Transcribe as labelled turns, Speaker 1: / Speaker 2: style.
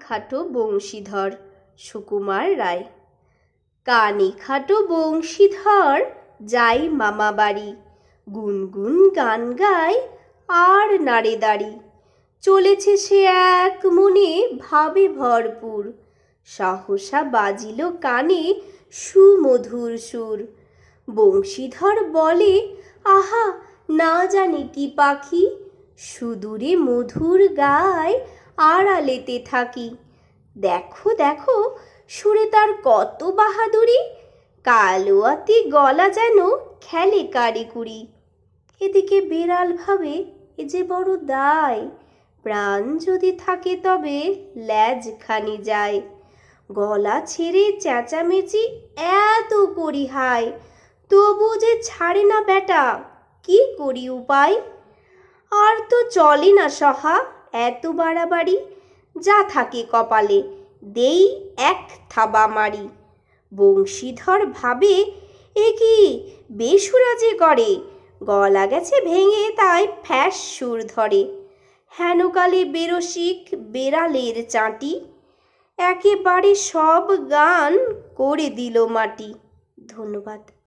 Speaker 1: খাটো বংশীধর, সুকুমার রায়। কানে খাটো বংশীধর, যাই মামা বাড়ি। গুনগুন গান গায় আর নাড়ে দাড়ি। চলেছে সে এক মনে ভাবে ভরপুর। সহসা বাজিল কানে সুমধুর সুর। বংশীধর বলে, আহা, না জানি কি পাখি। সুদূরে মধুর গায় আড়ালেতে থাকি। দেখো দেখো, সুরে তার কত বাহাদুরি। কালোয়াতি গলা যেন খেলে কারি কুড়ি এদিকে বেড়াল ভাবে এ যে বড় দায়। প্রাণ যদি থাকে তবে ল্যাজ খানি যায়। গলা ছেড়ে চেঁচামেচি এত করি হায় তবু যে ছাড়ে না বেটা, কি করি উপায়? আর তো চলে না সহা। এত বাড়াবাড়ি? যা থাকে কপালে, দেই এক থাবা মারি। বংশীধর ভাবে, এ কি বেসুরা যে করে গলা গেছে ভেঙে তাই ফ্যাস সুর ধরে। হেনকালে বেরসিক বেড়ালের চাঁটি, একেবারে সব গান করে দিল মাটি। ধন্যবাদ।